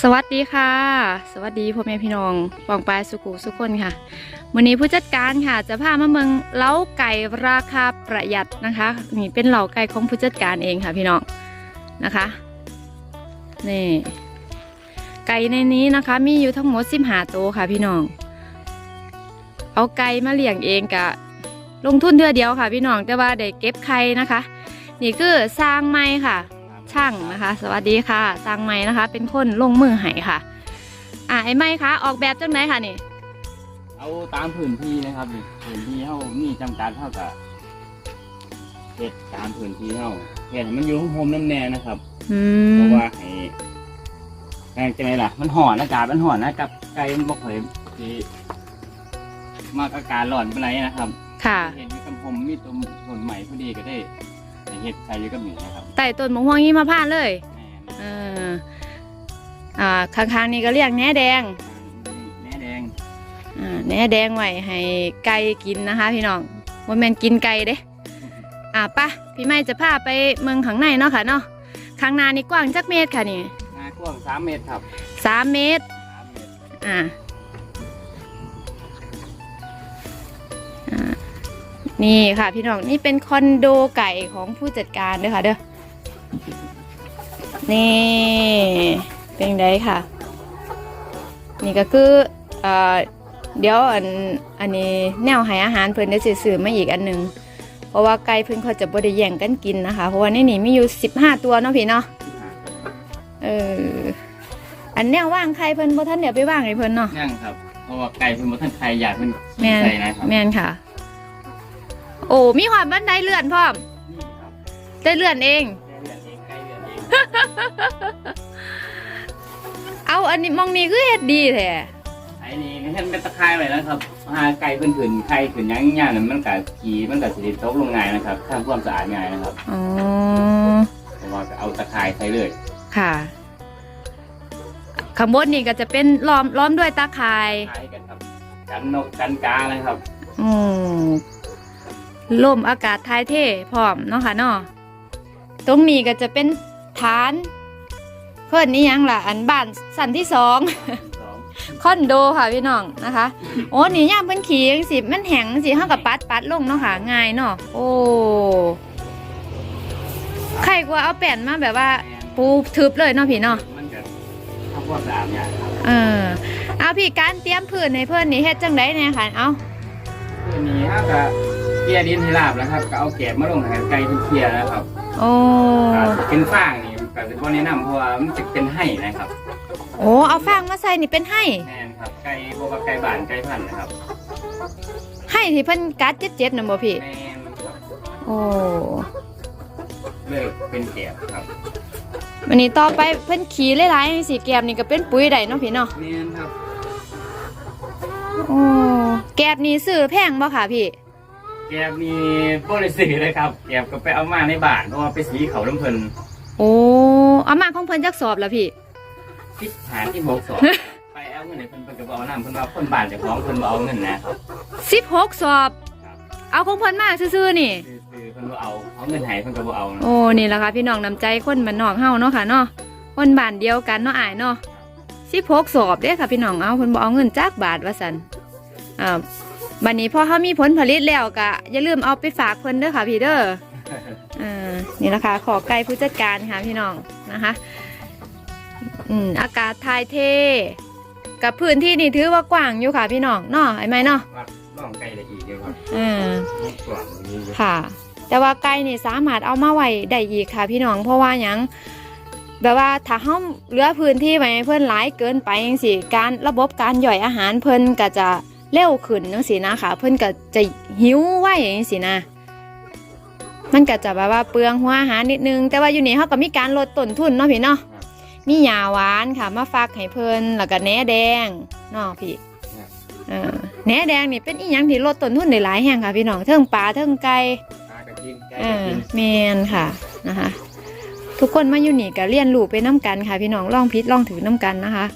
สวัสดีค่ะ สวัสดีพ่อแม่พี่น้องปองปลายสุขุสุขคนค่ะวันนี้ผู้จัดการค่ะ จะพามาเมืองเล้าไก่ราคาประหยัดนะคะนี่เป็นเหล่าไก่ของผู้จัดการเองค่ะพี่น้องนะคะนี่ไก่ในนี้นะคะ มีอยู่ทั้งหมดสิบห้าตัวค่ะพี่น้อง เอาไก่มาเลี้ยงเองกะลงทุนเทื่อเดียวค่ะพี่น้องแต่ว่าได้เก็บไข่นะคะ นี่คือสร้างไม้ค่ะ ช่างนะคะ สวัสดีค่ะสร้างไม้นะคะ เป็นคนลงมือให้ค่ะ อ่าไอ้ไม้คะออกแบบจังไหนค่ะนี่ เอาตามพื้นที่นะครับนี่พื้นที่เฮามีจำกัดเท่ากับเฮ็ดตามพื้นที่เฮาเฮ็ดให้มันอยู่ของผมน้ำแน่นะครับอืเพมราะว่าให้แม่งจะไงล่ะ มันห่อนอากาศมันห่อนนะกับไก่มันบ่ค่อยสิมากอากาศร้อนปานไหนนะครับ ค่ะ เห็นอยู่กับผมมีต้นต้นใหม่พอดีก็ได้ได้เฮ็ดใส่อยู่กับนี่นะครับไต่ต้นมะม่วงยี่มาพร้านต์เลยแม่นเอออ่าข้างๆนี่ก็เรียกแหนแดงแหน่แดงอ่าแหนแดงไว้ให้ไก่กินนะคะพี่น้องว่าแมนกินไก่เด้อ่าปะพี่ไม่จะพาไปเมืองข้างในเนาะค่ะเนาะข้างหน้านี่กว้างจักเมตรค่ะนี่งากว้าง3เมตรครับสามเมตร3เมตรอ่าอ่านี่ค่ะพี่น้องนี่เป็นคอนโดไก่ของผู้จัดการเด้อค่ะเด้อ นี่ เป็นไงค่ะ นี่ก็คือเอ่อเดี๋ยวอันอันนี้แนวให้อาหารเพิ่นได้สื่อมาอีกอันหนึ่งเพราะว่าไก่เพิ่นเขาจะบ่ได้แย่งกันกินนะคะ เพราะว่าในนี้มีอยู่15ตัวเนาะพี่เนาะเอออันแนวว่างใครเพิ่นบ่ทันเดี๋ยวไปว่างให้เพิ่นเนาะยังครับ เพราะว่าไก่เพิ่นบ่ทันใครอยากเพิ่นแม่นใส่นะครับแม่นค่ะ โอ้มีความบันไดเลื่อนพร้อมนี่ครับได้เลื่อนเองไก่เลือดเองไก่เลือด เองเอาอันนี้มองนี้คือเฮ็ดดีแท้ไอ้นี่เห็นเป็นตะไคร้ไว้แล้วครับหาไก่เพิ่นขึ้นไข่ขึ้นหยังย่างนั้นมันก็ขี้มันก็สิได้ตกลงง่ายนะครับทำความสะอาดง่ายนะครับอ๋อเพราะว่าก็เอาตะไคร้ใส่เลยค่ะข้างบนนี่ก็จะเป็นล้อมล้อมด้วยตาข่ายคล้ายกันครับกันนกกันกานะครับอืมลมอากาศทายเทพร้อมเนาะค่ะเนาะตรงนี้ก็จะเป็น ฐาน เพื่อนนี่ยังล่ะอันบ้านสันที่สองสองคอนโดค่ะพี่น้องนะคะ โอ้นี่ย่ามเพิ่นขี่จังสิมันแห้งจังสิเฮากับปัดปัดลงเนาะค่ะง่ายเนาะโอ้ใครกว่าเอาแป้นมาแบบว่า ปูทึบเลยเนาะพี่เนาะมันก็ทำความสะอาดง่ายครับเออเอาพี่การเตรียมพื้นให้เพิ่นนี่เฮ็ดจังไดเนี่ยค่ะเอาตัวนี้ฮะก็เกลี่ยดินให้ราบแล้วครับก็เอาแกบมาลงให้ไก่เพิ่นเคลียร์นะครับ โอ้ก็เป็นฟางนี่ ก็สิบ่แนะนำเพราะว่ามันจะเป็นไห้นะครับโอ้เอาฟางมาใส่นี่เป็นให้แม่นครับไก่บ่ว่าไก่บ้านไก่พันธุ์นะครับให้ที่เพิ่นกัดเจ็บๆน่ะบ่พี่ แม่นครับโอ้เลิกเป็นแกบครับวันนี้ต่อไปเพิ่นขี่หลายๆจังสิแกบนี่ก็เป็นปุ๋ยได้เนาะพี่เนาะแม่นครับโอ้แกบนี่ซื้อแพงบ่ค่ะพี่ แกบมีโปรลิสีเลยครับแกบก็ไปเอามาในบ้านเพราะว่าไปสีเขาลำเพลิน โอ้เอามาของเพิ่นจักสอบแล้วพี่ที่หาที่บกสอบไปเอาเงินในเพิ่นเพิ่นก็บเอาน้ำเพิ่นว่าคนบ้านเจะของเพิ่นบ่เอาเงินนะครับสิบหกสอบครับเอาของเพิ่นมาซื่อๆนี่ คือเพิ่นบ่เอาเอาเงินให้เพิ่นก็บ่เอานะโอ้นี่แหละค่ะพี่น้องนำใจคนบ้านนอกเฮาเนาะค่ะเนาะคนบ้านเดียวกันเนาะอายเนาะสิบหกสอบเด้ค่ะพี่น้องเอาเพิ่นบ่เอาเงินจักบาทว่าซั่นอ่าบัดนี้พอเฮามีผลผลิตแล้วก็อย่าลืมเอาไปฝากเพิ่นเด้อค่ะพี่เด้อ อ่านี่นะคะขอไก่ผู้จัดการค่ะพี่น้องนะคะอืมอากาศทายเท กับพื้นที่นี่ถือว่ากว้างอยู่ค่ะพี่น้องเนาะไอ้ไหมเนาะว่าล่องไก่ได้อีกเดียวครับอ่ากว้างกว่านี้อยู่ค่ะ แต่ว่าไก่นี่สามารถเอามาไว้ได้อีกค่ะ พี่น้องเพราะว่าหยังแบบว่าถ้าเฮาเหลือพื้นที่ไว้ให้เพิ่นหลายเกินไปจังซี่การระบบการย่อยอาหารเพิ่นก็จะเร็วขึ้นจังซี่นะคะเพิ่นก็จะหิวไวจังซี่นะ มันก็จะแบบว่าเปลืองหัวอาหารนิดนึง แต่ว่าอยู่นี่เฮาก็มีการลดต้นทุนเนาะพี่เนาะมีหญ้าหวานค่ะมาฟักให้เพิ่นแล้วก็แหนแดงเนาะพี่เออแหนแดงนี่เป็นอีหยังที่ลดต้นทุนได้หลายแห่งค่ะพี่น้องเทิงปลาเทิงไก่ปลากระทิงไก่เอกระอทิงแมนค่ะนะคะทุกคนมาอยู่นี่ก็เรียนรู้ไปน้ำกันค่ะ พี่น้องลองพิษลองถือน้ำกันนะคะ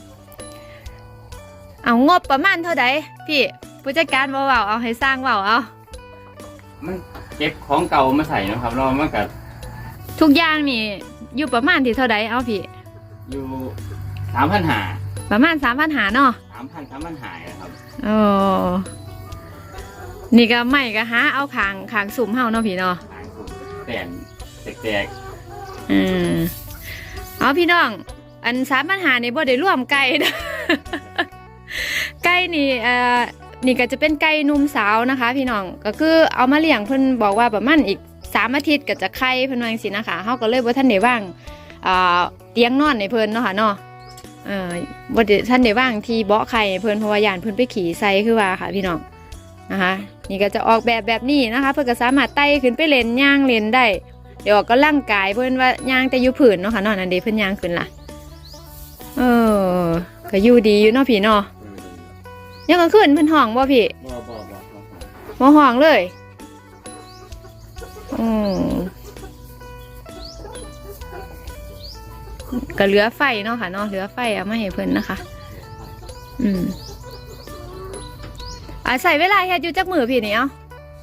เอางบประมาณเท่าใดพี่ผู้จัดการบ่เบาเอาให้สร้างเบาเอามัน เก็บของเก่ามาใส่นะครับแล้วมันก็ทุกอย่างนี่ อยู่ประมาณที่เท่าใดเอาพี่ อยู่สามพันหาประมาณสามพันหาเนาะสามพันสามพันหานะครับโอ้นี่ก็ไม่ก็หาเอาขางขางสุ่มเฮาเนาะพี่เนาะหางสูงแตนแตกอืมเอาพี่น้อง อันสามปัญหานี่บ่ได้ร่วมไก่นะไก่นี่เอ่อ นี่ก็จะเป็นไก่หนุ่มสาวนะคะ พี่น้องก็คือเอามาเลี้ยงเพิ่นบอกว่าประมาณอีกสามอาทิตย์ก็จะไข่เพิ่นว่าจังซี่นะคะเฮาก็เลยบ่ทันได้ว่างเตียงนอนให้เพิ่นเนาะค่ะเนาะเอ่อบ่ได้ทันได้ว่างที่เบาะไข่เพิ่นเพราะว่าย่านเพิ่นไปขี่ใส่คือว่าค่ะพี่น้องนะคะนี่ก็จะออกแบบแบบนี้นะคะ เพิ่นก็สามารถไต่ขึ้นไปเล่นย่างเล่นได้ เดี๋ยวก็ร่างกายเพิ่นว่าย่างแต่ยู่ผืนเนาะค่ะเนาะนั่นเดเพิ่นย่างขึ้นล่ะ เออก็อยู่ดีอยู่เนาะพี่เนาะ ยังกลางคืนเพิ่นห้องบ่พี่บ่บ่บ่บ่บ่ห้องเลยอืมก็เหลือไฟเนาะค่ะเนาะเหลือไฟเอามาให้เพิ่นนะคะ อืมอ่าใส่เวลาเฮ็ดอยู่จักมือพี่นี่เอ้า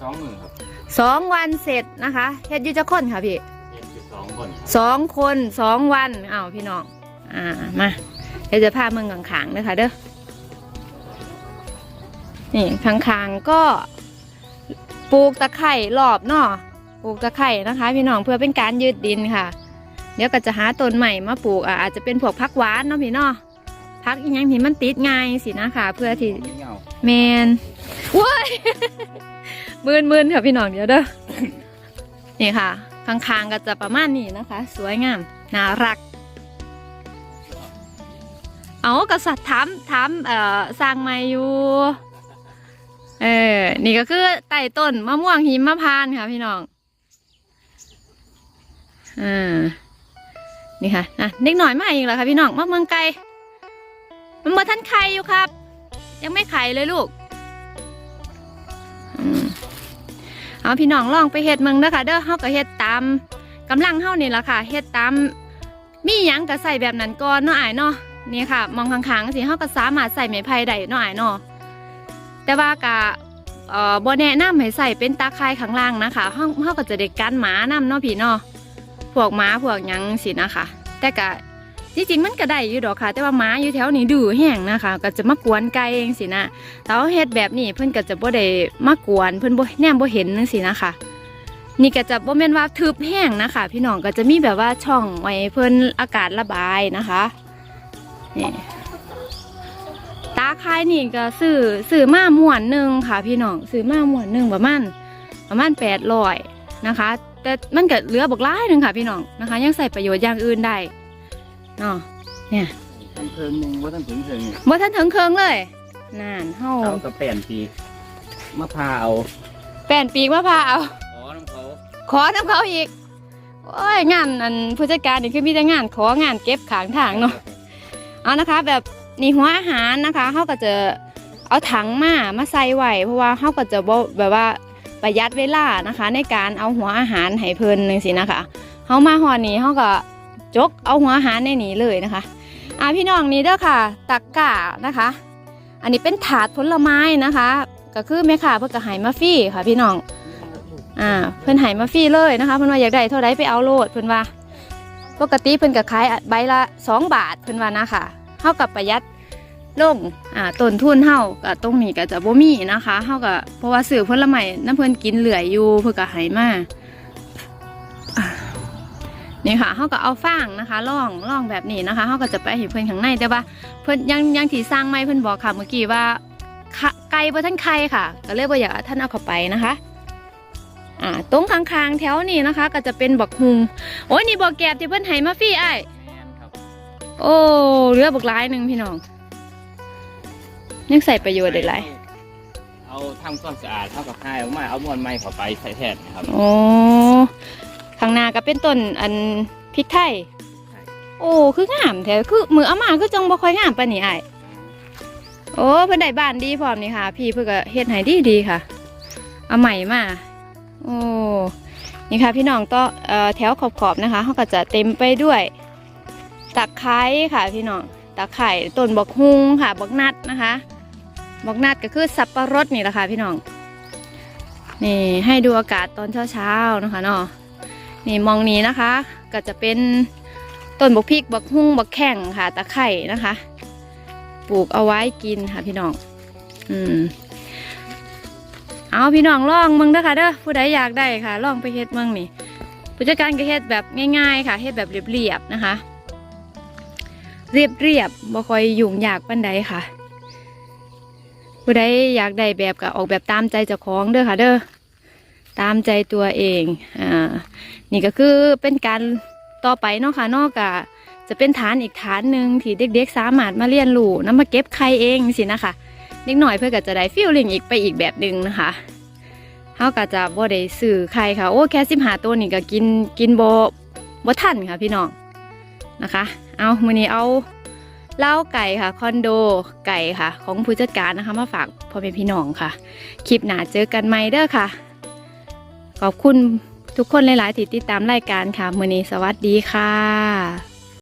สองหมื่นครับสองวันเสร็จนะคะเฮ็ดอยู่จักคนค่ะพี่เจ็ดสิบสองคนครับสองคนสองวันอ้าวพี่น้องอ่ามาเดี๋ยวจะพาเมืองขางๆเด้อค่ะเด้อ นี่ขางๆก็ปลูกตะไคร่รอบเนาะปลูกตะไคร่นะคะ พี่น้องเพื่อเป็นการยืดดินค่ะ เดี๋ยวก็จะหาต้นใหม่มาปลูกอะอาจจะเป็นพวกพักหวานเนาะพี่เนาะพักอีกอย่างที่มันติดง่ายสินะคะเพื่อที่เหงาแมนว้ยมืนมืนค่ะพี่น้องเดี๋ยวเด้อนี่ค่ะข้างๆก็จะประมาณนี้นะคะ สวยงามน่ารัก เอากษัตริย์ถามถามเอ่อสร้างไม้อยู่ เออ นี่ก็คือไต่ต้นมะม่วงหิมะพานค่ะ พี่น้องอ่านี่ค่ะนะเด็กหน่อยมาอีกแล้วค่ะพี่น้องมาเมืองไกลมันมาทันไข่อยู่ครับ ยังไม่ไข่เลยลูกอืมเอาพี่น้องลองไปเฮ็ดเมืองเด้อค่ะเด้อเฮาก็เฮ็ดตามกำลังเฮานี่ล่ะค่ะเฮ็ดตามมีหยังก็ใส่แบบนั้นก่อนเนาะอ้ายเนาะนี่ค่ะ มองข้างๆสิเฮาก็สามารถใส่ไม้ไผ่ได้เนาะอ้ายเนาะ แต่ว่าก็เอ่อบ่แนะนำให้ใส่เป็นตาข่ายข้างล่างนะคะเฮาเฮาก็จะได้กันหมานํเนาะพี่เนาะพวกหมาพวกหยังสินะคะ แต่ก็จริงๆมันก็ได้อยู่ดอกค่ะ แต่ว่าหมาอยู่แถวนี้ดื้อแห้งนะคะ ก็จะมากวนไก่เองสินะแต่ว่าเฮ็ดแบบนี้เพิ่นก็จะบ่ได้มากวนเพิ่นบ่แนมบ่เห็นจังซี่นะคะนี่ก็จะบ่แม่นว่าทึบแห้งนะคะ พี่น้องก็จะมีแบบว่าช่องไว้เพิ่นอากาศระบายนะคะนี่าคายนี่ก็ซื้อซื้อมาม่วนหนึงค่ะ พี่น้องซื้อมาม่วนหนึงประมาณประมาณ800นะคะ แต่มันก็เหลือบักหลายหนึงค่ะ พี่น้องนะคะ ยังใส่ประโยชน์อย่างอื่นได้เนาะเนี่ยทำเพิ่งหนึ่งว่าท่านถึงถึงบ่ทันถึงเครื่องเลยนานเฮาเอากระแป่นปีมะพร้าวแป้นปีกมะพร้าวขอน้ำเขาขอน้ำเขาอีกโอ้ยงานอันผู้จัดการนี่คือมีแต่งานของานเก็บขางทางเนาะเอานะคะแบบ นี่หัวอาหารนะคะเขาก็จะเอาถังมามาใส่ไว้เพราะว่าเขาก็จะแบบว่าประหยัดเวลานะคะ ในการเอาหัวอาหารให้เพลินนึงสินะคะเขามาหอนี้เขาก็จกเอาหัวอาหารในนี้เลยนะคะอ่าพี่น้องนี่เด้อค่ะ ตักกะนะคะ อันนี้เป็นถาดผลไม้นะคะ ก็คือแม่ค้าเพิ่นก็ให้มาฟรีค่ะพี่น้องอ่าเพิ่อนใหายมาฟรีเลยนะคะเพิ่อนว่าอยากได้เท่าไรไปเอาโลดเพิ่อนว่า ปกติเพิ่อนก็ขายใบละสองบาทเพิ่อนว่านะค่ะ เฮากับประหยัดลงอ่าต้นทุนเฮาก็ตรงนี้ก็จะบ่มีนะคะเฮาก็เพราะว่าซื้อผลไม้น้ำเพิ่นกินเหลืออยู่เพิ่นก็ให้มาอ่านี่ค่ะเฮาก็เอาฟางนะคะล่องล่องแบบนี้นะคะเฮาก็จะไปให้เพิ่อนข้างในแต่ว่าเพิ่อนยังยังที่สร้างไม้เพิ่อนบอกค่ะเมื่อกี้ว่าไก่บ่ทันไข่ค่ะ ก็เลยบ่อยากท่านเอาเข้าไปนะคะอ่าตรงข้างๆแถวนี้นะคะ ก็จะเป็นบักฮุงโอ้ยนี่บอกแกบที่เพิ่อนให้มาฟรีไอ้ โอ้เหลือบักหลายหนึ่งพี่น้องยังใส่ประโยชน์ได้หลายเอาทำความสะอาดเท่ากับให้ออกมาเอามวนไม้เข้าไปใส่แทนนะครับโอ้ข้างหน้าก็เป็นต้นอันพริกไทยโอ้คืองามแท้คือมือเอามาคือจังบ่ค่อยงามปานนี้ไอ้ายโอ้เพิ่นได้บ้านดีพร้อมนี่ค่ะ พี่เพิ่นก็เฮ็ดให้ดีดีๆค่ะ เอาใหม่มาโอ้นี่ค่ะพี่น้องก็เอ่อแถวขอบๆนะคะเขาก็จะเต็มไปด้วย ตะไคร้ค่ะพี่น้องตะไคร้ต้นบักฮุงค่ะบักนัดนะคะบักนัดก็คือสับปะรดนี่แหละค่ะพี่น้องนี่ให้ดูอากาศตอนเช้าๆนะคะเนาะนี่มองนี้นะคะ ก็จะเป็นต้นบักพริกบักฮุ่งบักแข่งค่ะตะไคร่นะคะ ปลูกเอาไว้กินค่ะพี่น้อง อืมเอาพี่น้องลองมึงเด้อค่ะเด้อผู้ใดอยากได้ค่ะลองไปเฮ็ดมึงนี่ผู้จัดการก็เฮ็ดแบบง่าย ๆ ค่ะเฮ็ดแบบเรียบๆนะคะ เรียบเรียบบ่ค่อยยุ่งยากปานใดค่ะผู้ใดอยากได้แบบก็ออกแบบตามใจเจ้าของเด้อค่ะ เด้อตามใจตัวเองอ่านี่ก็คือเป็นการต่อไปเนาะค่ะนอกจากจะเป็นฐานอีกฐานหนึ่งที่เด็กๆ สามารถมาเรียนรู้นำมาเก็บไข่เองสินะคะเด็กหน่อยเพื่อก็จะได้ฟิลลิ่งอีกไปอีกแบบหนึ่งนะคะเขาก็จะบ่ได้สื่อใครค่ะโอ้แค่สิบหาตัวนี่ก็กินกินโบ่บ่ทันค่ะพี่น้องนะคะ เอามือนี้เอาเล้าไก่ค่ะ คอนโดไก่ค่ะ ของผู้จัดการนะคะ มาฝากพ่อแม่พี่น้องค่ะ คลิปหน้าเจอกันใหม่เด้อค่ะ ขอบคุณทุกคนหลาย ๆ ที่ติดตามรายการค่ะมือนี้สวัสดีค่ะ